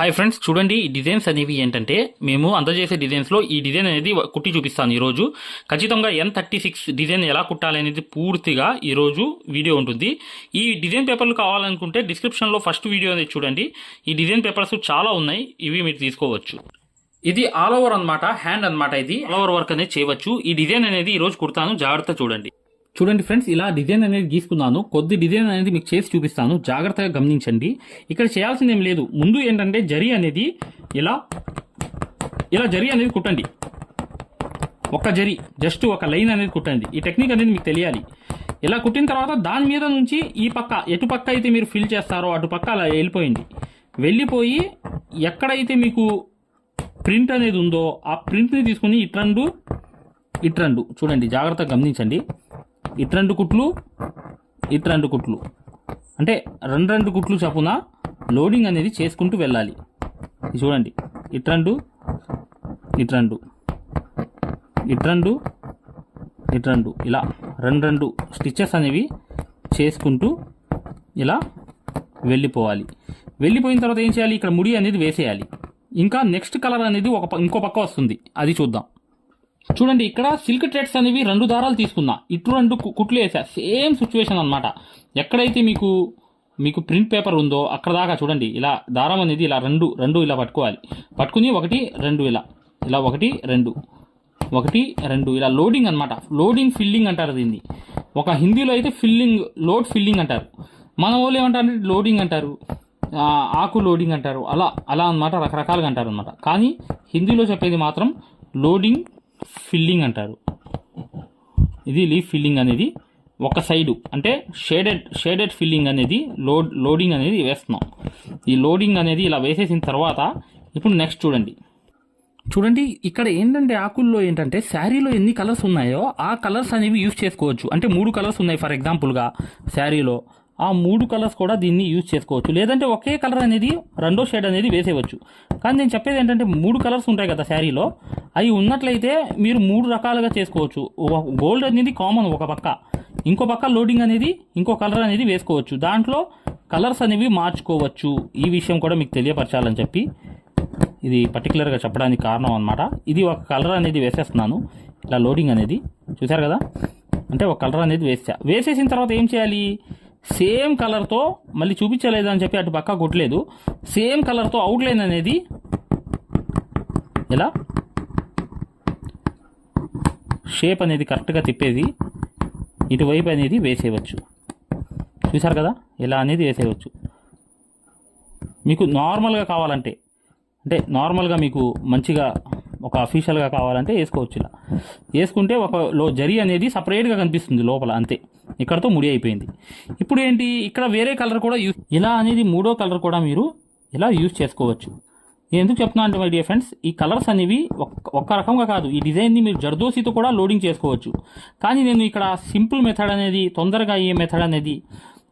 Hi friends చూడండి ఈ designs అనేవి ఏంటంటే మేము అందజేసే డిజైన్స్లో ఈ డిజైన్ అనేది కుట్టి చూపిస్తాను ఈరోజు. ఖచ్చితంగా ఎన్ థర్టీ సిక్స్ డిజైన్ ఎలా కుట్టాలి అనేది పూర్తిగా ఈరోజు వీడియో ఉంటుంది. ఈ డిజైన్ పేపర్లు కావాలనుకుంటే డిస్క్రిప్షన్లో ఫస్ట్ వీడియో అనేది చూడండి. ఈ డిజైన్ పేపర్స్ చాలా ఉన్నాయి ఇవి మీరు తీసుకోవచ్చు. ఇది ఆల్ ఓవర్ అన్నమాట హ్యాండ్ అన్నమాట ఇది. ఆల్ ఓవర్ వర్క్ అనేది చేయవచ్చు. ఈ డిజైన్ అనేది ఈ రోజు కుడతాను జాగ్రత్త చూడండి. చూడండి ఫ్రెండ్స్ ఇలా డిజైన్ అనేది గీసుకున్నాను. కొద్ది డిజైన్ అనేది మీకు చేసి చూపిస్తాను. జాగ్రత్తగా గమనించండి. ఇక్కడ చేయాల్సింది ఏం లేదు. ముందు ఏంటంటే జరి అనేది ఇలా ఇలా జరి అనేది కుట్టండి. ఒక జరి జస్ట్ ఒక లైన్ అనేది కుట్టండి. ఈ టెక్నిక్ అనేది మీకు తెలియాలి. ఇలా కుట్టిన తర్వాత దాని మీద నుంచి ఈ పక్క ఎటు పక్క అయితే మీరు ఫిల్ చేస్తారో అటు పక్క అలా వెళ్ళిపోయింది. వెళ్ళిపోయి ఎక్కడైతే మీకు ప్రింట్ అనేది ఉందో ఆ ప్రింట్ని తీసుకుని ఇట్రండు ఇట్రండు చూడండి జాగ్రత్తగా గమనించండి. ఇట్రండు కుట్లు ఇట్రండు కుట్లు. అంటే రెండు రెండు కుట్లు చప్పున లోడింగ్ అనేది చేసుకుంటూ వెళ్ళాలి. చూడండి. ఇట్రండు ఇట్రండు. ఇట్రండు ఇట్రండు. ఇలా రెండు రెండు స్టిచ్చెస్ అనేవి చేసుకుంటూ ఇలా వెళ్ళిపోవాలి. వెళ్ళిపోయిన తర్వాత ఏం చేయాలి? ఇక్కడ ముడి అనేది వేసేయాలి. ఇంకా నెక్స్ట్ కలర్ అనేది ఒక ఇంకో పక్క వస్తుంది. అది చూద్దాం. చూడండి ఇక్కడ సిల్క్ ట్రెడ్స్ అనేవి రెండు దారాలు తీసుకున్నా. ఇటు రెండు కు- కుట్లు వేసా. సేమ్ సిచ్యువేషన్ అనమాట ఎక్కడైతే మీకు మీకు ప్రింట్ పేపర్ ఉందో అక్కడ దాకా చూడండి. ఇలా దారం అనేది ఇలా రెండు రెండు ఇలా పట్టుకోవాలి. పట్టుకుని ఒకటి రెండు ఇలా. ఇలా ఒకటి రెండు. ఒకటి రెండు. ఇలా లోడింగ్ అన్నమాట. లోడింగ్ ఫిల్లింగ్ అంటారు దీన్ని. ఒక హిందీలో అయితే ఫిల్లింగ్ లోడ్ ఫిల్లింగ్ అంటారు. మన వాళ్ళు ఏమంటారు? లోడింగ్ అంటారు. ఆకు లోడింగ్ అంటారు. అలా అలా అనమాట రకరకాలుగా అంటారు అనమాట కానీ హిందీలో చెప్పేది మాత్రం లోడింగ్ ఫిల్లింగ్ అంటారు. ఇది లీఫ్ ఫిల్లింగ్ అనేది ఒక సైడు అంటే షేడెడ్ షేడెడ్ ఫిల్లింగ్ అనేది లోడ్ లోడింగ్ అనేది వేస్తున్నాం. ఈ లోడింగ్ అనేది ఇలా వేసేసిన తర్వాత ఇప్పుడు నెక్స్ట్ చూడండి. చూడండి ఇక్కడ ఏంటంటే ఆకుల్లో ఏంటంటే శారీలో ఎన్ని కలర్స్ ఉన్నాయో ఆ కలర్స్ అనేవి యూజ్ చేసుకోవచ్చు. అంటే మూడు కలర్స్ ఉన్నాయి ఫర్ ఎగ్జాంపుల్గా శారీలో. ఆ మూడు కలర్స్ కూడా దీన్ని యూజ్ చేసుకోవచ్చు. లేదంటే ఒకే కలర్ అనేది రెండో షేడ్ అనేది వేసేయవచ్చు. కానీ నేను చెప్పేది ఏంటంటే మూడు కలర్స్ ఉంటాయి కదా శారీలో. అవి ఉన్నట్లయితే మీరు మూడు రకాలుగా చేసుకోవచ్చు. గోల్డ్ అనేది కామన్ ఒక పక్క. ఇంకో పక్క లోడింగ్ అనేది ఇంకో కలర్ అనేది వేసుకోవచ్చు. దాంట్లో కలర్స్ అనేవి మార్చుకోవచ్చు. ఈ విషయం కూడా మీకు తెలియపరచాలని చెప్పి ఇది పర్టికులర్గా చెప్పడానికి కారణం అనమాట ఇది ఒక కలర్ అనేది వేసేస్తున్నాను. ఇలా లోడింగ్ అనేది. చూసారు కదా? అంటే ఒక కలర్ అనేది వేసా. వేసేసిన తర్వాత ఏం చేయాలి? సేమ్ కలర్తో మళ్ళీ చూపించలేదు అని చెప్పి అటు పక్క కొట్టలేదు. సేమ్ కలర్తో అవుట్లైన్ అనేది ఎలా? షేప్ అనేది కరెక్ట్గా తిప్పేది. ఇటువైపు అనేది వేసేయవచ్చు. చూసారు కదా? ఇలా అనేది వేసేయవచ్చు. మీకు నార్మల్గా కావాలంటే అంటే నార్మల్గా మీకు మంచిగా ఒక అఫీషియల్గా కావాలంటే వేసుకోవచ్చు ఇలా. వేసుకుంటే ఒక లో జరి అనేది సపరేట్గా కనిపిస్తుంది లోపల అంతే. ఇక్కడతో ముడి అయిపోయింది. ఇప్పుడు ఏంటి? ఇక్కడ వేరే కలర్ కూడా యూస్ ఇలా అనేది మూడో కలర్ కూడా మీరు ఇలా యూస్ చేసుకోవచ్చు. నేను ఎందుకు చెప్తున్నా అంటే మై డియర్ ఫ్రెండ్స్ ఈ కలర్స్ అనేవి ఒక్క ఒక్క రకంగా కాదు. ఈ డిజైన్ని మీరు జర్దోసితో కూడా లోడింగ్ చేసుకోవచ్చు. కానీ నేను ఇక్కడ సింపుల్ మెథడ్ అనేది తొందరగా అయ్యే మెథడ్ అనేది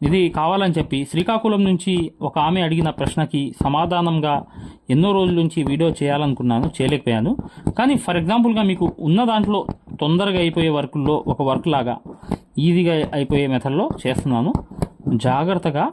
ఇది కావాలని చెప్పి శ్రీకాకుళం నుంచి ఒక ఆమె అడిగిన ప్రశ్నకి సమాధానంగా ఎన్నో రోజుల నుంచి వీడియో చేయాలనుకున్నాను చేయలేకపోయాను. కానీ ఫర్ ఎగ్జాంపుల్గా మీకు ఉన్న దాంట్లో తొందరగా అయిపోయే వర్కుల్లో ఒక వర్క్ లాగా ఈజీగా అయిపోయే మెథడ్లో చేస్తున్నాను. జాగ్రత్తగా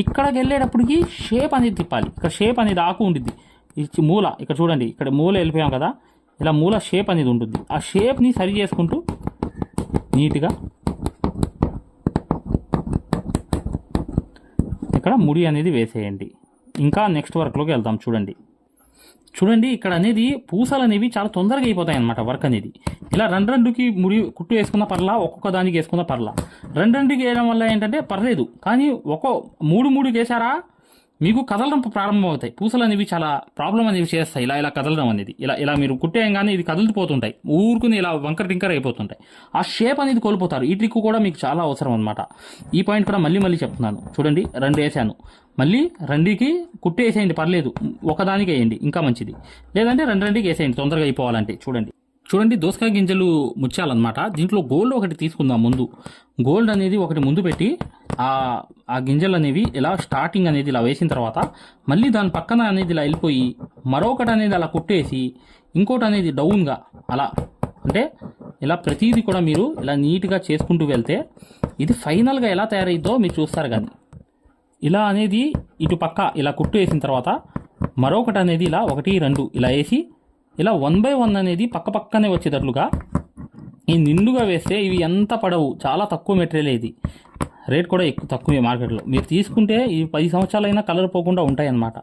ఇక్కడికి వెళ్ళేటప్పటికి షేప్ అనేది తిప్పాలి. ఇక్కడ షేప్ అనేది ఆకు ఉంటుంది ఇచ్చి మూల ఇక్కడ చూడండి ఇక్కడ మూల వెళ్ళిపోయాం కదా ఇలా మూల షేప్ అనేది ఉంటుంది ఆ షేప్ని సరి చేసుకుంటూ నీట్గా ఇక్కడ ముడి అనేది వేసేయండి. ఇంకా నెక్స్ట్ వర్క్లోకి వెళ్దాం చూడండి. చూడండి ఇక్కడ అనేది పూసలు అనేవి చాలా తొందరగా అయిపోతాయి అన్నమాట వర్క్ అనేది. ఇలా రెండు రెండుకి ముడి కుట్టు వేసుకున్న పర్లా ఒక్కొక్క దానికి వేసుకున్న పర్లా. రెండు రెండుకి వేయడం వల్ల ఏంటంటే పర్లేదు కానీ ఒక మూడు మూడుకి వేసారా మీకు కదలడం ప్రారంభమవుతాయి. పూసలు అనేవి చాలా ప్రాబ్లం అనేవి చేస్తాయి. ఇలా ఇలా కదలడం అనేది. ఇలా ఇలా మీరు కుట్టేయంగానే ఇది కదులుతుపోతుంటాయి ఊరుకుని ఇలా వంకర టింకర్ అయిపోతుంటాయి. ఆ షేప్ అనేది కోల్పోతారు. ఈ ట్రిక్ కూడా మీకు చాలా అవసరం అనమాట ఈ పాయింట్ కూడా మళ్ళీ మళ్ళీ చెప్తున్నాను. చూడండి రెండు వేసాను మళ్ళీ రెండుకి కుట్టేసేయండి పర్లేదు. ఒకదానికి వేయండి ఇంకా మంచిది. లేదంటే రెండు రెండుకి వేసేయండి తొందరగా అయిపోవాలంటే. చూడండి. చూడండి దోసకాయ గింజలు ముచ్చాలన్నమాట దీంట్లో గోల్డ్ ఒకటి తీసుకుందాం ముందు. గోల్డ్ అనేది ఒకటి ముందు పెట్టి ఆ ఆ గింజలు అనేవి ఇలా స్టార్టింగ్ అనేది ఇలా వేసిన తర్వాత మళ్ళీ దాని పక్కన అనేది ఇలా వెళ్ళిపోయి మరొకటి అనేది అలా కుట్టేసి ఇంకోటి అనేది డౌన్గా అలా అంటే ఇలా ప్రతిదీ కూడా మీరు ఇలా నీట్గా చేసుకుంటూ వెళ్తే ఇది ఫైనల్గా ఎలా తయారైద్దో మీరు చూస్తారు కానీ. ఇలా అనేది ఇటు పక్క ఇలా కుట్టు వేసిన తర్వాత మరొకటి అనేది ఇలా ఒకటి రెండు ఇలా వేసి ఇలా వన్ బై వన్ అనేది పక్క పక్కనే వచ్చేటట్లుగా ఈ నిండుగా వేస్తే ఇవి ఎంత పడవు. చాలా తక్కువ మెటీరియల్ ఇది. రేట్ కూడా ఎక్కువ తక్కువే మార్కెట్లో. మీరు తీసుకుంటే ఈ పది సంవత్సరాలైనా కలర్ పోకుండా ఉంటాయి అన్నమాట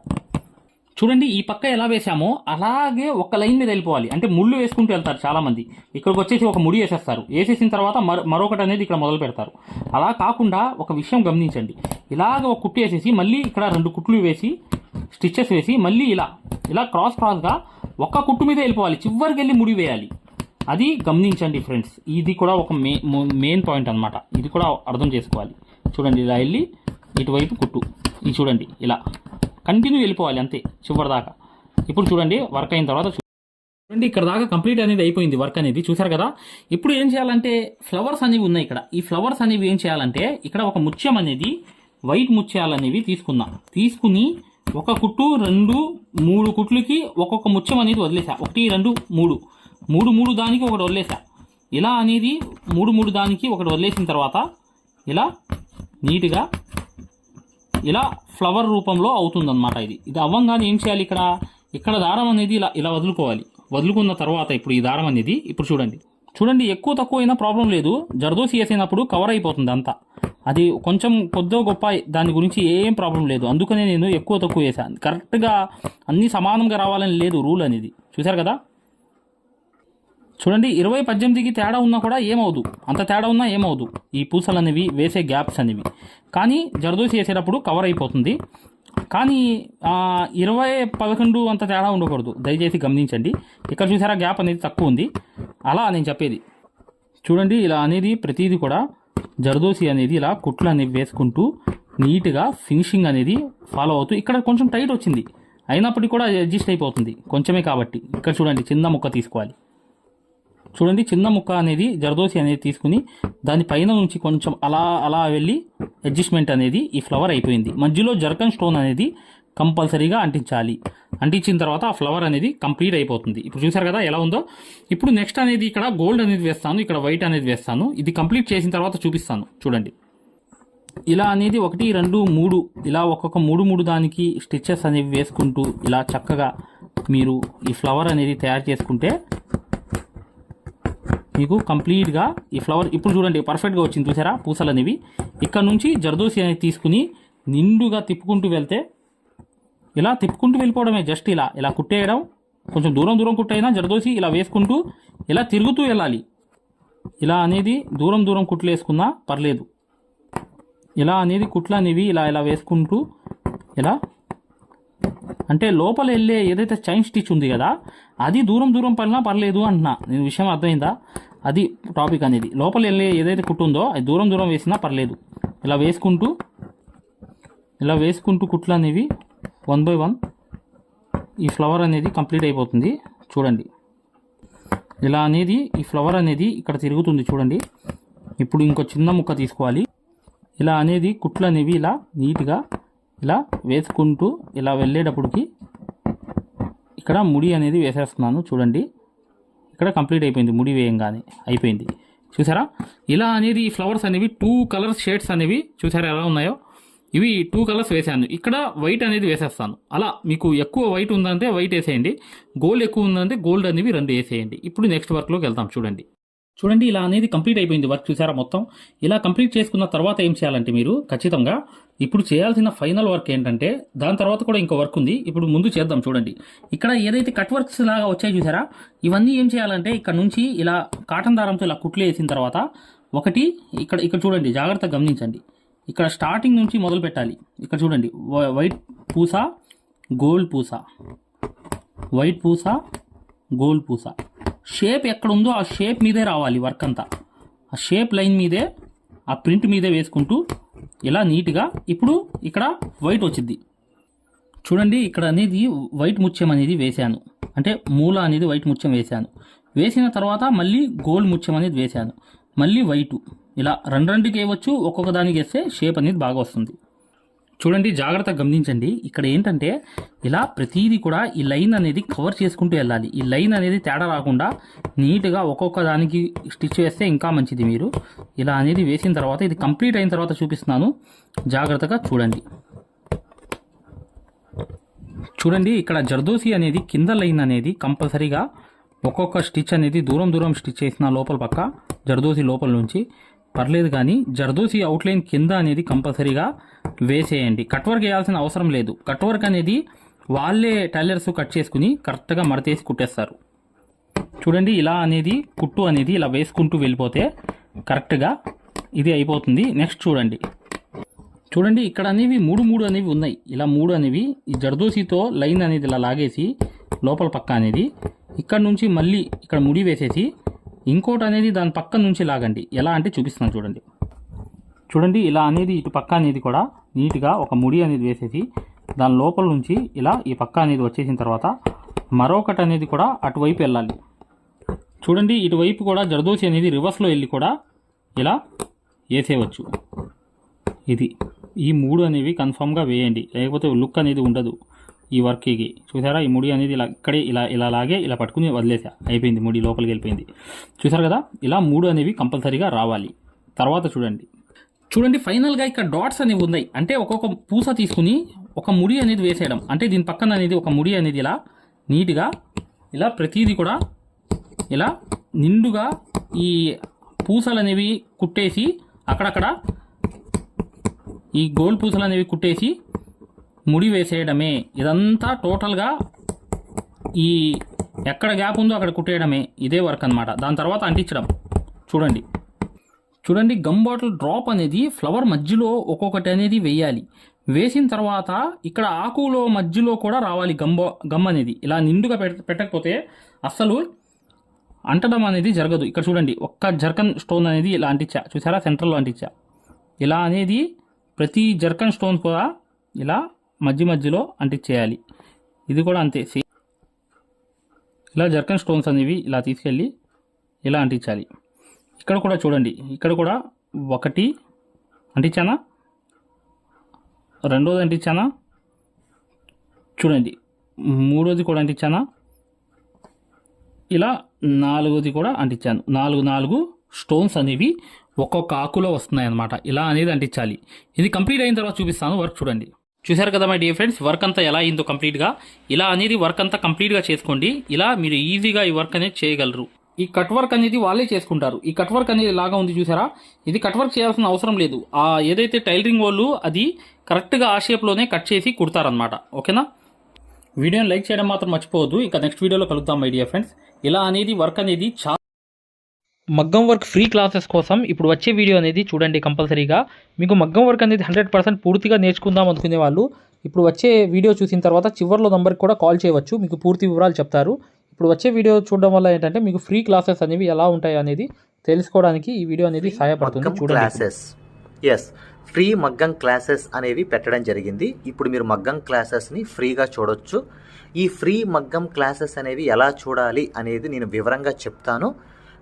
చూడండి ఈ పక్క ఎలా వేసామో అలాగే ఒక లైన్ మీద వెళ్ళిపోవాలి. అంటే ముళ్ళు వేసుకుంటూ వెళ్తారు చాలామంది. ఇక్కడికి వచ్చేసి ఒక ముడి వేసేస్తారు. వేసేసిన తర్వాత మరొకటి అనేది ఇక్కడ మొదలు పెడతారు. అలా కాకుండా ఒక విషయం గమనించండి. ఇలాగ ఒక కుట్టు వేసేసి మళ్ళీ ఇక్కడ రెండు కుట్లు వేసి స్టిచ్చెస్ వేసి మళ్ళీ ఇలా ఇలా క్రాస్ క్రాస్గా ఒక్క కుట్టు మీద వెళ్ళిపోవాలి. చివరికి వెళ్ళి ముడి వేయాలి. అది గమనించండి ఫ్రెండ్స్. ఇది కూడా ఒక మే మెయిన్ పాయింట్ అనమాట ఇది కూడా అర్థం చేసుకోవాలి. చూడండి ఇలా వెళ్ళి ఇటువైపు కుట్టు. ఇది చూడండి ఇలా. కంటిన్యూ వెళ్ళిపోవాలి అంతే చివరి దాకా. ఇప్పుడు చూడండి వర్క్ అయిన తర్వాత చూడండి ఇక్కడ దాకా కంప్లీట్ అనేది అయిపోయింది వర్క్ అనేది. చూసారు కదా? ఇప్పుడు ఏం చేయాలంటే ఫ్లవర్స్ అనేవి ఉన్నాయి ఇక్కడ. ఈ ఫ్లవర్స్ అనేవి ఏం చేయాలంటే ఇక్కడ ఒక ముత్యం అనేది వైట్ ముత్యాలు అనేవి తీసుకుందాం. తీసుకుని ఒక కుట్టు రెండు మూడు కుట్లకి ఒక్కొక్క ముత్యం అనేది వదిలేసా. ఒకటి రెండు మూడు. మూడు మూడు దానికి ఒకటి వదిలేసా. ఇలా అనేది మూడు మూడు దానికి ఒకటి వదిలేసిన తర్వాత ఇలా నీట్గా ఇలా ఫ్లవర్ రూపంలో అవుతుందన్నమాట ఇది. ఇది అవ్వంగానే ఏం చేయాలి ఇక్కడ? ఇక్కడ దారం అనేది ఇలా ఇలా వదులుకోవాలి. వదులుకున్న తర్వాత ఇప్పుడు ఈ దారం అనేది ఇప్పుడు చూడండి. చూడండి ఎక్కువ తక్కువ అయినా ప్రాబ్లం లేదు. జర్దోసి వేసినప్పుడు కవర్ అయిపోతుంది అంతా. అది కొంచెం కొద్దో గొప్ప దాని గురించి ఏం ప్రాబ్లం లేదు. అందుకనే నేను ఎక్కువ తక్కువ వేసాను కరెక్ట్గా అన్నీ సమానంగా రావాలని లేదు రూల్ అనేది. చూశారు కదా? చూడండి ఇరవై పద్దెనిమిదికి తేడా ఉన్నా కూడా ఏమవుదు అంత తేడా ఉన్నా ఏమవుదు ఈ పూసలు అనేవి వేసే గ్యాప్స్ అనేవి. కానీ జరదోసి వేసేటప్పుడు కవర్ అయిపోతుంది. కానీ ఇరవై పదకొండు అంత తేడా ఉండకూడదు. దయచేసి గమనించండి. ఇక్కడ చూసారా గ్యాప్ అనేది తక్కువ ఉంది. అలా నేను చెప్పేది. చూడండి ఇలా అనేది ప్రతిదీ కూడా జరదోసి అనేది ఇలా కుట్లు అనేవి వేసుకుంటూ నీట్గా ఫినిషింగ్ అనేది ఫాలో అవుతూ ఇక్కడ కొంచెం టైట్ వచ్చింది. అయినప్పటికీ కూడా అడ్జస్ట్ అయిపోతుంది. కొంచెమే కాబట్టి. ఇక్కడ చూడండి చిన్న ముక్క తీసుకోవాలి. చూడండి చిన్న ముక్క అనేది జరదోసి అనేది తీసుకుని దాని పైన నుంచి కొంచెం అలా అలా వెళ్ళి అడ్జస్ట్మెంట్ అనేది ఈ ఫ్లవర్ అయిపోయింది. మధ్యలో జర్కన్ స్టోన్ అనేది కంపల్సరీగా అంటించాలి. అంటించిన తర్వాత ఆ ఫ్లవర్ అనేది కంప్లీట్ అయిపోతుంది. ఇప్పుడు చూసారు కదా ఎలా ఉందో? ఇప్పుడు నెక్స్ట్ అనేది ఇక్కడ గోల్డ్ అనేది వేస్తాను ఇక్కడ వైట్ అనేది వేస్తాను. ఇది కంప్లీట్ చేసిన తర్వాత చూపిస్తాను. చూడండి. ఇలా అనేది ఒకటి రెండు మూడు ఇలా ఒక్కొక్క మూడు మూడు దానికి స్టిచ్చెస్ అనేవి వేసుకుంటూ ఇలా చక్కగా మీరు ఈ ఫ్లవర్ అనేది తయారు చేసుకుంటే మీకు కంప్లీట్గా ఈ ఫ్లవర్ ఇప్పుడు చూడండి పర్ఫెక్ట్గా వచ్చింది చూసారా? పూసలు అనేవి ఇక్కడ నుంచి జర్దోసి అనేది తీసుకుని నిండుగా తిప్పుకుంటూ వెళ్తే ఇలా తిప్పుకుంటూ వెళ్ళిపోవడమే జస్ట్ ఇలా. ఇలా కుట్టేయడం కొంచెం దూరం దూరం కుట్టైనా జరదోసి ఇలా వేసుకుంటూ ఇలా తిరుగుతూ వెళ్ళాలి. ఇలా అనేది దూరం దూరం కుట్లు వేసుకున్నా పర్లేదు. ఇలా అనేది కుట్లు అనేవి ఇలా ఇలా వేసుకుంటూ ఇలా. అంటే లోపల వెళ్ళే ఏదైతే చైన్ స్టిచ్ ఉంది కదా అది దూరం దూరం పడినా పర్లేదు అంటున్నా. నేను విషయం అర్థమైందా? అది టాపిక్ అనేది. లోపల వెళ్ళే ఏదైతే కుట్టుందో అది దూరం దూరం వేసినా పర్లేదు. ఇలా వేసుకుంటూ ఇలా వేసుకుంటూ కుట్లు అనేవి వన్ బై వన్ ఈ ఫ్లవర్ అనేది కంప్లీట్ అయిపోతుంది. చూడండి. ఇలా అనేది ఈ ఫ్లవర్ అనేది ఇక్కడ తిరుగుతుంది చూడండి. ఇప్పుడు ఇంకో చిన్న ముక్క తీసుకోవాలి. ఇలా అనేది కుట్లు అనేవి ఇలా నీట్గా ఇలా వేసుకుంటూ ఇలా వెళ్ళేటప్పటికి ఇక్కడ ముడి అనేది వేసేస్తున్నాను చూడండి. ఇక్కడ కంప్లీట్ అయిపోయింది ముడి వేయంగానే అయిపోయింది. చూసారా? ఇలా అనేది ఈ ఫ్లవర్స్ అనేవి టూ కలర్స్ షేడ్స్ అనేవి చూసారా ఎలా ఉన్నాయో? ఇవి టూ కలర్స్ వేసాను ఇక్కడ వైట్ అనేది వేసేస్తాను. అలా మీకు ఎక్కువ వైట్ ఉందంటే వైట్ వేసేయండి. గోల్డ్ ఎక్కువ ఉందంటే గోల్డ్ అనేవి రెండు వేసేయండి. ఇప్పుడు నెక్స్ట్ వర్క్లోకి వెళ్తాం చూడండి. చూడండి ఇలా అనేది కంప్లీట్ అయిపోయింది వర్క్ చూసారా మొత్తం? ఇలా కంప్లీట్ చేసుకున్న తర్వాత ఏం చేయాలంటే మీరు ఖచ్చితంగా ఇప్పుడు చేయాల్సిన ఫైనల్ వర్క్ ఏంటంటే దాని తర్వాత కూడా ఇంకో వర్క్ ఉంది. ఇప్పుడు ముందు చేద్దాం చూడండి. ఇక్కడ ఏదైతే కట్ వర్క్స్ లాగా వచ్చాయి చూసారా? ఇవన్నీ ఏం చేయాలంటే ఇక్కడ నుంచి ఇలా కాటన్ దారంతో ఇలా కుట్లు వేసిన తర్వాత ఒకటి ఇక్కడ ఇక్కడ చూడండి జాగ్రత్తగా గమనించండి. ఇక్కడ స్టార్టింగ్ నుంచి మొదలు పెట్టాలి. ఇక్కడ చూడండి వైట్ పూస గోల్డ్ పూస. వైట్ పూస గోల్డ్ పూస. షేప్ ఎక్కడ ఉందో ఆ షేప్ మీదే రావాలి వర్క్ అంతా. ఆ షేప్ లైన్ మీదే ఆ ప్రింట్ మీదే వేసుకుంటూ ఇలా నీట్గా ఇప్పుడు ఇక్కడ వైట్ వచ్చింది. చూడండి ఇక్కడ అనేది వైట్ ముత్యం అనేది వేశాను. అంటే మూల అనేది వైట్ ముత్యం వేశాను. వేసిన తర్వాత మళ్ళీ గోల్డ్ ముత్యం అనేది వేశాను. మళ్ళీ వైటు. ఇలా రెండు రెండుకి వేయవచ్చు ఒక్కొక్క దానికి వేస్తే షేప్ అనేది బాగా వస్తుంది. చూడండి జాగ్రత్తగా గమనించండి. ఇక్కడ ఏంటంటే ఇలా ప్రతిదీ కూడా ఈ లైన్ అనేది కవర్ చేసుకుంటూ వెళ్ళాలి. ఈ లైన్ అనేది తేడా రాకుండా నీట్గా ఒక్కొక్క దానికి స్టిచ్ వేస్తే ఇంకా మంచిది మీరు. ఇలా అనేది వేసిన తర్వాత ఇది కంప్లీట్ అయిన తర్వాత చూపిస్తున్నాను. జాగ్రత్తగా చూడండి. చూడండి ఇక్కడ జర్దోసి అనేది కింద లైన్ అనేది కంపల్సరీగా ఒక్కొక్క స్టిచ్ అనేది దూరం దూరం స్టిచ్ చేసిన లోపల పక్క జర్దోసి లోపల నుంచి. పర్లేదు కానీ జర్దోసి అవుట్లైన్ కింద అనేది కంపల్సరీగా వేసేయండి. కట్ వర్క్ వేయాల్సిన అవసరం లేదు. కట్ వర్క్ అనేది వాళ్ళే టైలర్స్ కట్ చేసుకుని కరెక్ట్గా మడతేసి కుట్టేస్తారు. చూడండి ఇలా అనేది కుట్టు అనేది ఇలా వేసుకుంటూ వెళ్ళిపోతే కరెక్ట్గా ఇది అయిపోతుంది. నెక్స్ట్ చూడండి. చూడండి ఇక్కడ అనేవి మూడు మూడు అనేవి ఉన్నాయి. ఇలా మూడు అనేవి ఈ జర్దోసితో లైన్ అనేది ఇలా లాగేసి లోపల పక్క అనేది ఇక్కడ నుంచి మళ్ళీ ఇక్కడ ముడి వేసేసి ఇంకోటి అనేది దాని పక్క నుంచి లాగండి. ఎలా అంటే చూపిస్తున్నాను చూడండి. చూడండి ఇలా అనేది ఇటు పక్క అనేది కూడా నీట్గా ఒక ముడి అనేది వేసేసి దాని లోపల నుంచి ఇలా ఈ పక్క అనేది వచ్చేసిన తర్వాత మరొకటి అనేది కూడా అటువైపు వెళ్ళాలి. చూడండి ఇటువైపు కూడా జరదోసి అనేది రివర్స్లో వెళ్ళి కూడా ఇలా వేసేయవచ్చు. ఇది ఈ మూడు అనేవి కన్ఫామ్గా వేయండి. లేకపోతే లుక్ అనేది ఉండదు. ఈ వర్క్కి చూసారా ఈ ముడి అనేది ఇలా ఇక్కడే ఇలా ఇలా లాగే ఇలా పట్టుకుని వదిలేసా అయిపోయింది ముడి లోపలికి వెళ్ళిపోయింది. చూసారు కదా? ఇలా మూడు అనేవి కంపల్సరీగా రావాలి. తర్వాత చూడండి. చూడండి ఫైనల్గా ఇక్కడ డాట్స్ అనేవి ఉన్నాయి. అంటే ఒక్కొక్క పూస తీసుకుని ఒక ముడి అనేది వేసేయడం. అంటే దీని పక్కన అనేది ఒక ముడి అనేది ఇలా నీట్గా ఇలా ప్రతిదీ కూడా ఇలా నిండుగా ఈ పూసలు అనేవి కుట్టేసి అక్కడక్కడ ఈ గోల్డ్ పూసలు అనేవి కుట్టేసి ముడి వేసేయడమే ఇదంతా టోటల్గా ఈ ఎక్కడ గ్యాప్ ఉందో అక్కడ కుట్టేయడమే. ఇదే వర్క్ అన్నమాట. దాని తర్వాత అంటించడం. చూడండి. చూడండి గమ్ బాటిల్ డ్రాప్ అనేది ఫ్లవర్ మధ్యలో ఒక్కొక్కటి అనేది వేయాలి. వేసిన తర్వాత ఇక్కడ ఆకులో మధ్యలో కూడా రావాలి గంబో గమ్ అనేది. ఇలా నిండుగా పెట్టకపోతే అస్సలు అంటడం అనేది జరగదు. ఇక్కడ చూడండి ఒక్క జర్కన్ స్టోన్ అనేది ఇలా అంటించా. చూసారా? సెంటర్లో అంటించా. ఇలా అనేది ప్రతి జర్కన్ స్టోన్ కూడా ఇలా మధ్య మధ్యలో అంటించేయాలి. ఇది కూడా అంతే. సేమ్ ఇలా జర్కన్ స్టోన్స్ అనేవి ఇలా తీసుకెళ్ళి ఇలా అంటించాలి. ఇక్కడ కూడా చూడండి. ఇక్కడ కూడా ఒకటి అంటించానా? రెండోది అంటించానా? చూడండి. మూడోది కూడా అంటించానా? ఇలా నాలుగోది కూడా అంటించాను. నాలుగు నాలుగు స్టోన్స్ అనేవి ఒక్కొక్క ఆకులో వస్తున్నాయి అన్నమాట ఇలా అనేది అంటించాలి. ఇది కంప్లీట్ అయిన తర్వాత చూపిస్తాను. వర్క్ చూడండి. చూశారు కదా మై డియర్ ఫ్రెండ్స్ వర్క్ అంతా ఎలా అయిందో కంప్లీట్గా ఇలా అనేది వర్క్ అంతా కంప్లీట్గా చేసుకోండి. ఇలా మీరు ఈజీగా ఈ వర్క్ అనేది చేయగలరు. ఈ కట్ వర్క్ అనేది వాళ్ళే చేసుకుంటారు. ఈ కట్ వర్క్ అనేది లాగా ఉంది చూసారా ఇది కట్ వర్క్ చేయాల్సిన అవసరం లేదు. ఆ ఏదైతే టైలరింగ్ వాళ్ళు అది కరెక్ట్గా ఆ షేప్లోనే కట్ చేసి కుడతారనమాట ఓకేనా? వీడియోని లైక్ చేయడం మాత్రం మర్చిపోవద్దు. ఇక నెక్స్ట్ వీడియోలో కలుద్దాం మై డియర్ ఫ్రెండ్స్ ఇలా అనేది వర్క్ అనేది చాలా మగ్గం వర్క్ ఫ్రీ క్లాసెస్ కోసం ఇప్పుడు వచ్చే వీడియో అనేది చూడండి కంపల్సరీగా. మీకు మగ్గం వర్క్ అనేది హండ్రెడ్ పర్సెంట్ పూర్తిగా నేర్చుకుందాం అనుకునే వాళ్ళు ఇప్పుడు వచ్చే వీడియో చూసిన తర్వాత చివరిలో నంబర్కి కూడా కాల్ చేయవచ్చు మీకు పూర్తి వివరాలు చెప్తారు. ఇప్పుడు వచ్చే వీడియో చూడడం వల్ల ఏంటంటే మీకు ఫ్రీ క్లాసెస్ అనేవి ఎలా ఉంటాయి అనేది తెలుసుకోవడానికి ఈ వీడియో అనేది సహాయపడుతుంది. చూడండి క్లాసెస్. ఎస్ ఫ్రీ మగ్గం క్లాసెస్ అనేవి పెట్టడం జరిగింది. ఇప్పుడు మీరు మగ్గం క్లాసెస్ని ఫ్రీగా చూడొచ్చు. ఈ ఫ్రీ మగ్గం క్లాసెస్ అనేవి ఎలా చూడాలి అనేది నేను వివరంగా చెప్తాను.